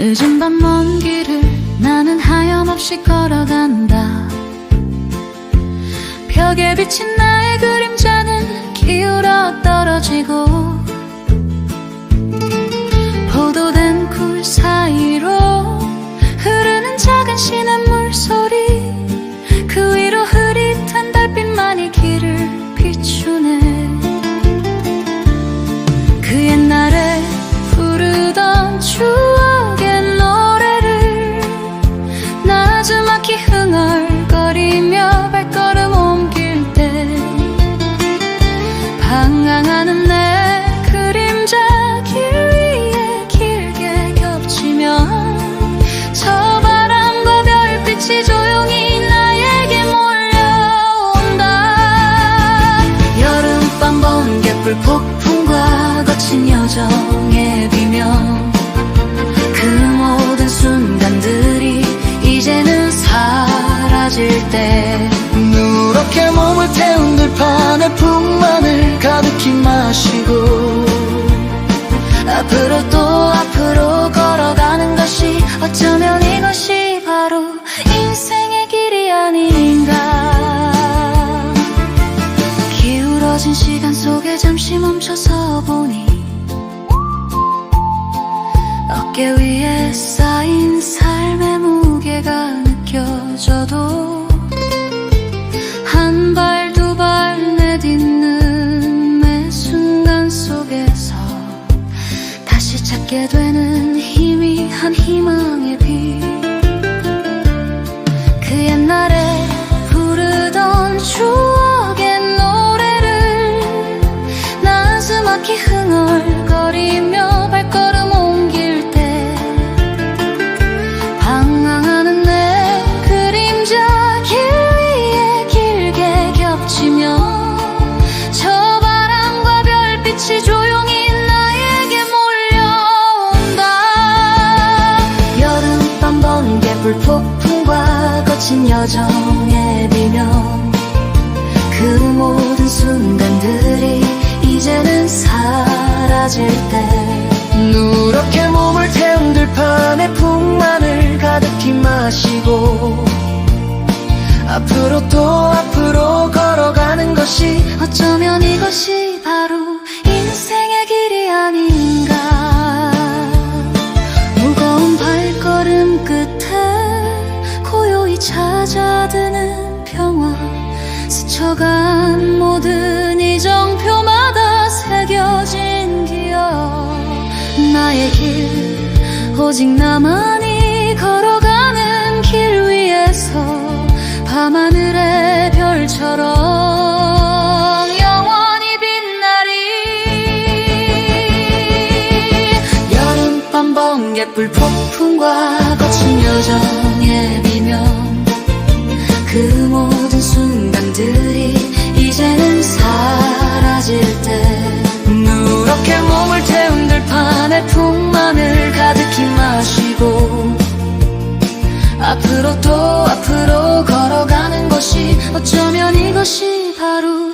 늦은 밤 먼 길을 나는 하염없이 걸어간다. 벽에 비친 나의 그림자는 기울어 떨어지고 여정의 비명 그 모든 순간들이 이제는 사라질 때. 누렇게 몸을 태운 들판에 풍만을 가득히 마시고 앞으로 또 앞으로 걸어가는 것이 어쩌면 이것이 바로 인생의 길이 아닌가. 기울어진 시간 속에 잠시 멈춰서 보니 어깨 위에 쌓인 삶의 무게가 느껴져도 한 발 두 발 내딛는 매 순간 속에서 다시 찾게 되는 희미한 희망 여름밤 번개 불 폭풍과 거친 여정의 비명 그 모든 순간들이 이제는 사라질 때 누렇게 몸을 태운 들판에 풍만을 가득히 마시고 앞으로 또 앞으로 걸어가는 것이 어쩌면 이것이 바로 찾아드는 평화 스쳐간 모든 이정표마다 새겨진 기억. 나의 길 오직 나만이 걸어가는 길 위에서 밤하늘의 별처럼 번개불 폭풍과 거친 여정의 그 모든 순간들이 이제는 사라질 때 누렇게 몸을 태운 들판에 풍만을 가득히 마시고 앞으로 또 앞으로 걸어가는 것이 어쩌면 이것이 바로